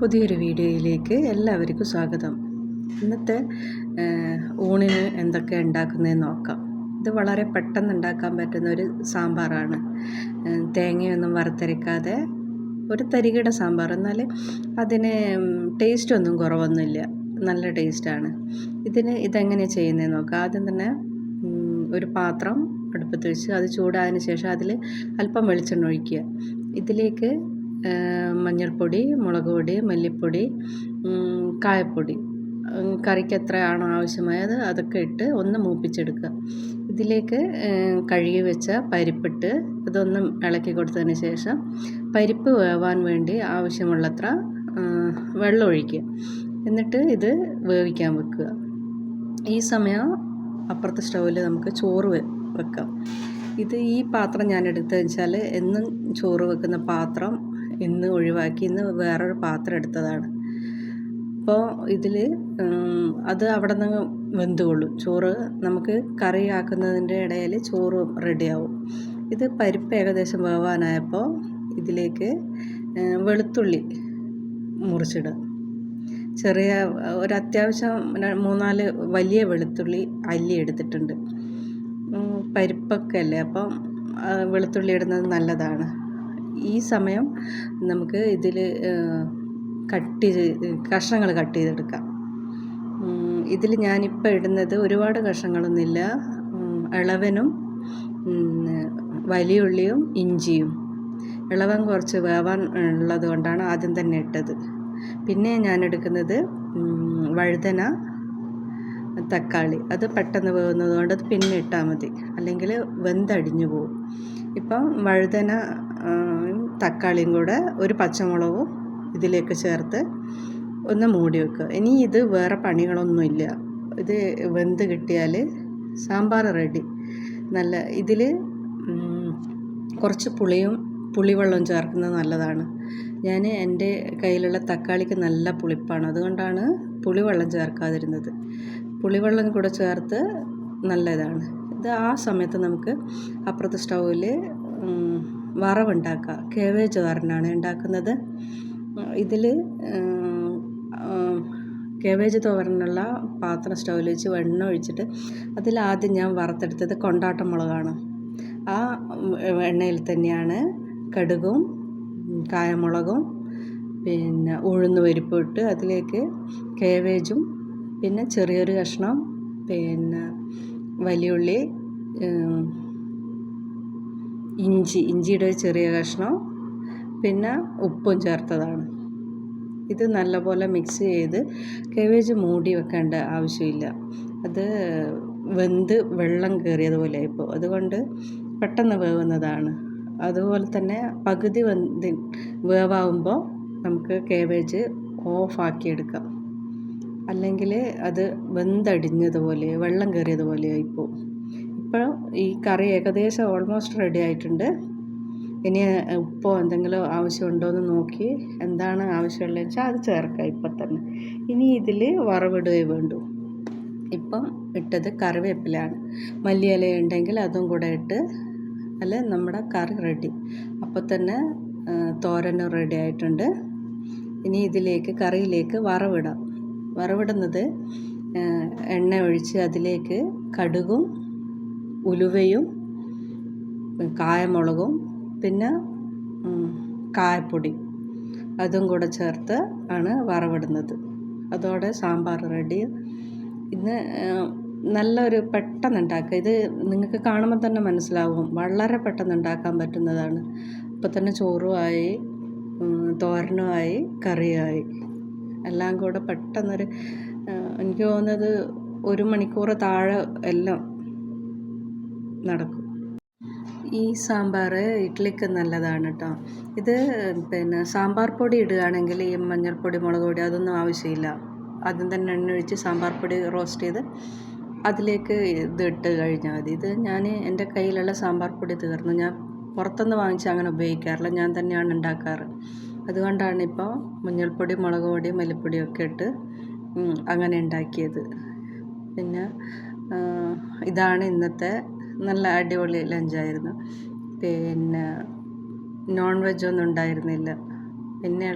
പുതിയൊരു വീഡിയോയിലേക്ക് എല്ലാവർക്കും സ്വാഗതം. ഇന്നത്തെ ഊണിന് എന്തൊക്കെ ഉണ്ടാക്കുന്നതെന്ന് നോക്കാം. ഇത് വളരെ പെട്ടെന്ന് ഉണ്ടാക്കാൻ പറ്റുന്ന ഒരു സാമ്പാറാണ്. തേങ്ങയൊന്നും വറുത്തരക്കാതെ ഒരു തരികിട സാമ്പാർ. എന്നാൽ അതിന് ടേസ്റ്റ് ഒന്നും കുറവൊന്നുമില്ല. നല്ല ടേസ്റ്റാണ് ഇതിന് ഇതെങ്ങനെ ചെയ്യുന്നതെന്ന് നോക്കാം. ആദ്യം തന്നെ ഒരു പാത്രം അടുപ്പത്ത് വെച്ച് അത് ചൂടായതിന് ശേഷം അതിൽ അല്പം വെളിച്ചെണ്ണ ഒഴിക്കുക. ഇതിലേക്ക് മഞ്ഞൾപ്പൊടി മുളക് പൊടി മല്ലിപ്പൊടി കായപ്പൊടി. കറിക്ക് എത്രയാണോ ആവശ്യമായത് അതൊക്കെ ഇട്ട് ഒന്ന് മൂപ്പിച്ചെടുക്കുക. ഇതിലേക്ക് കഴുകി വെച്ച പരിപ്പിട്ട് ഇതൊന്ന് ഇളക്കി കൊടുത്തതിന് ശേഷം പരിപ്പ് വേവാൻ വേണ്ടി ആവശ്യമുള്ളത്ര വെള്ളം ഒഴിക്കുക. എന്നിട്ട് ഇത് വേവിക്കാൻ വെക്കുക. ഈ സമയം അപ്പുറത്തെ സ്റ്റൗവിൽ നമുക്ക് ചോറ് വെക്കാം. ഇത് ഈ പാത്രം ഞാൻ എടുത്തു വെച്ചാൽ എന്നും ചോറ് വെക്കുന്ന പാത്രം ഇന്ന് ഒഴിവാക്കി ഇന്ന് വേറൊരു പാത്രം എടുത്തതാണ്. അപ്പോൾ ഇതിൽ അത് അവിടെ നിന്ന് വെന്തുകൊള്ളും. ചോറ് നമുക്ക് കറി ആക്കുന്നതിന്റെ ഇടയിൽ ചോറ് റെഡിയാവും. ഇത് പരിപ്പ് ഏകദേശം വേവാനായപ്പോൾ ഇതിലേക്ക് വെളുത്തുള്ളി മുറിച്ചിടുക ചെറിയ ഒരു അത്യാവശ്യം മൂന്നാൽ വലിയ വെളുത്തുള്ളി അല്ലി എടുത്തിട്ടുണ്ട്. പരിപ്പൊക്കെ അല്ലേ? അപ്പം വെളുത്തുള്ളി ഇടുന്നത് നല്ലതാണ്. ഈ സമയം നമുക്ക് ഇതിൽ കട്ട് കഷ്ണങ്ങൾ കട്ട് ചെയ്തെടുക്കാം. ഇതിൽ ഞാനിപ്പോൾ ഇടുന്നത് ഒരുപാട് കഷ്ണങ്ങളൊന്നുമില്ല. ഇളവനും വലിയ ഉള്ളിയും ഇഞ്ചിയും. ഇളവൻ കുറച്ച് വേവാൻ ഉള്ളത് കൊണ്ടാണ് ആദ്യം തന്നെ ഇട്ടത്. പിന്നെ ഞാൻ എടുക്കുന്നത് വഴുതന തക്കാളി. അത് പെട്ടെന്ന് വേവുന്നത് കൊണ്ട് അത് പിന്നെ ഇട്ടാൽ മതി. അല്ലെങ്കിൽ വെന്തടിഞ്ഞു പോകും ഇപ്പം വഴുതന തക്കാളിയും കൂടെ ഒരു പച്ചമുളകും ഇതിലേക്ക് ചേർത്ത് ഒന്ന് മൂടി വെക്കുക. ഇനി ഇത് വേറെ പണികളൊന്നുമില്ല. ഇത് വെന്ത് കിട്ടിയാൽ സാമ്പാർ റെഡി. നല്ല ഇതിൽ കുറച്ച് പുളിയും പുളിവെള്ളം ചേർക്കുന്നത് നല്ലതാണ്. ഞാൻ എന്റെ കയ്യിലുള്ള തക്കാളിക്ക് നല്ല പുളിപ്പാണ്. അതുകൊണ്ടാണ് പുളിവെള്ളം ചേർക്കാതിരുന്നത്. പുളിവെള്ളം കൂടെ ചേർത്ത് നല്ലതാണ്. ഇത് ആ സമയത്ത് നമുക്ക് അപ്പുറത്തെ സ്റ്റൗവിൽ വറവുണ്ടാക്കുക. കേവേജ് തോരനാണ് ഉണ്ടാക്കുന്നത്. ഇതിൽ കേവേജ് തോരനുള്ള പാത്രം സ്റ്റൗവിൽ വെച്ച് വെണ്ണ ഒഴിച്ചിട്ട് അതിൽ അതിലാദ്യം ഞാൻ വറുത്തെടുത്തത് കൊണ്ടാട്ട മുളകാണ്. ആ എണ്ണയിൽ തന്നെയാണ് കടുകും കായമുളകും പിന്നെ ഉഴുന്ന് പരിപ്പ് ഇട്ട് അതിലേക്ക് കേവേജും പിന്നെ ചെറിയൊരു കഷ്ണം പിന്നെ വലിയുള്ളി ഇഞ്ചി ഇഞ്ചിയുടെ ഒരു ചെറിയ കഷ്ണം പിന്നെ ഉപ്പും ചേർത്തതാണ്. ഇത് നല്ലപോലെ മിക്സ് ചെയ്ത് കേവേജ് മൂടി വെക്കേണ്ട ആവശ്യമില്ല. അത് വെന്ത് വെള്ളം കയറിയതുപോലെ ഇപ്പോൾ അതുകൊണ്ട് പെട്ടെന്ന് വേവുന്നതാണ്. അതുപോലെ തന്നെ പകുതി വെന്ത് വേവാകുമ്പോൾ നമുക്ക് കേബേജ് ഓഫാക്കി എടുക്കാം. അല്ലെങ്കിൽ അത് വെന്തടിഞ്ഞതുപോലെ വെള്ളം കയറിയതുപോലെ ആയിപ്പോവും ഇപ്പോൾ ഈ കറി ഏകദേശം ഓൾമോസ്റ്റ് റെഡി ആയിട്ടുണ്ട്. ഇനി ഉപ്പോ എന്തെങ്കിലും ആവശ്യമുണ്ടോ എന്ന് നോക്കി എന്താണ് ആവശ്യമുള്ളത് വെച്ചാൽ അത് ചേർക്കുക ഇപ്പം തന്നെ. ഇനി ഇതിൽ വറവിടുകയേ വേണ്ടൂ. ഇപ്പം ഇട്ടത് കറിവേപ്പിലാണ്. മല്ലിയില ഉണ്ടെങ്കിൽ അതും കൂടെ ഇട്ട് അല്ല നമ്മുടെ കറി റെഡി അപ്പോൾ തന്നെ തോരനും റെഡി ആയിട്ടുണ്ട്. ഇനി ഇതിലേക്ക് കറിയിലേക്ക് വറവിടാം. വറവിടുന്നത് എണ്ണ ഒഴിച്ച് അതിലേക്ക് കടുകും ഉലുവയും കായമുളകും പിന്നെ കായപ്പൊടി. അതും കൂടെ ചേർത്ത് ആണ് വറവിടുന്നത്. അതോടെ സാമ്പാർ റെഡി. ഇന്ന് നല്ലൊരു പെട്ടെന്ന് ഉണ്ടാക്കുക ഇത് നിങ്ങൾക്ക് കാണുമ്പോൾ തന്നെ മനസ്സിലാവും. വളരെ പെട്ടെന്ന് ഉണ്ടാക്കാൻ പറ്റുന്നതാണ്. ഇപ്പം തന്നെ ചോറുമായി തോരനുമായി കറിയായി എല്ലാം കൂടെ പെട്ടെന്നൊരു എനിക്ക് തോന്നുന്നത് ഒരു മണിക്കൂർ താഴെ എല്ലാം നടക്കും. ഈ സാമ്പാർ ഇഡ്ഡലിക്ക് നല്ലതാണ് കേട്ടോ ഇത് പിന്നെ സാമ്പാർ പൊടി ഇടുകയാണെങ്കിൽ ഈ മഞ്ഞൾപ്പൊടി മുളക് പൊടി അതൊന്നും ആവശ്യമില്ല. ആദ്യം തന്നെ എണ്ണ ഒഴിച്ച് സാമ്പാർ പൊടി റോസ്റ്റ് ചെയ്ത് അതിലേക്ക് ഇത് ഇട്ട് കഴിഞ്ഞാൽ മതി. ഇത് ഞാൻ എന്റെ കയ്യിലുള്ള സാമ്പാർ പൊടി തീർന്നു. ഞാൻ പുറത്തുനിന്ന് വാങ്ങിച്ച് അങ്ങനെ ഉപയോഗിക്കാറില്ല. ഞാൻ തന്നെയാണ് ഉണ്ടാക്കാറ്. അതുകൊണ്ടാണ് ഇപ്പോൾ മഞ്ഞൾപ്പൊടി മുളക് പൊടി മല്ലിപ്പൊടിയൊക്കെ ഇട്ട് അങ്ങനെ ഉണ്ടാക്കിയത്. പിന്നെ ഇതാണ് ഇന്നത്തെ നല്ല അടിപൊളി ലഞ്ചായിരുന്നു പിന്നെ നോൺ വെജ് ഒന്നും ഉണ്ടായിരുന്നില്ല. പിന്നെ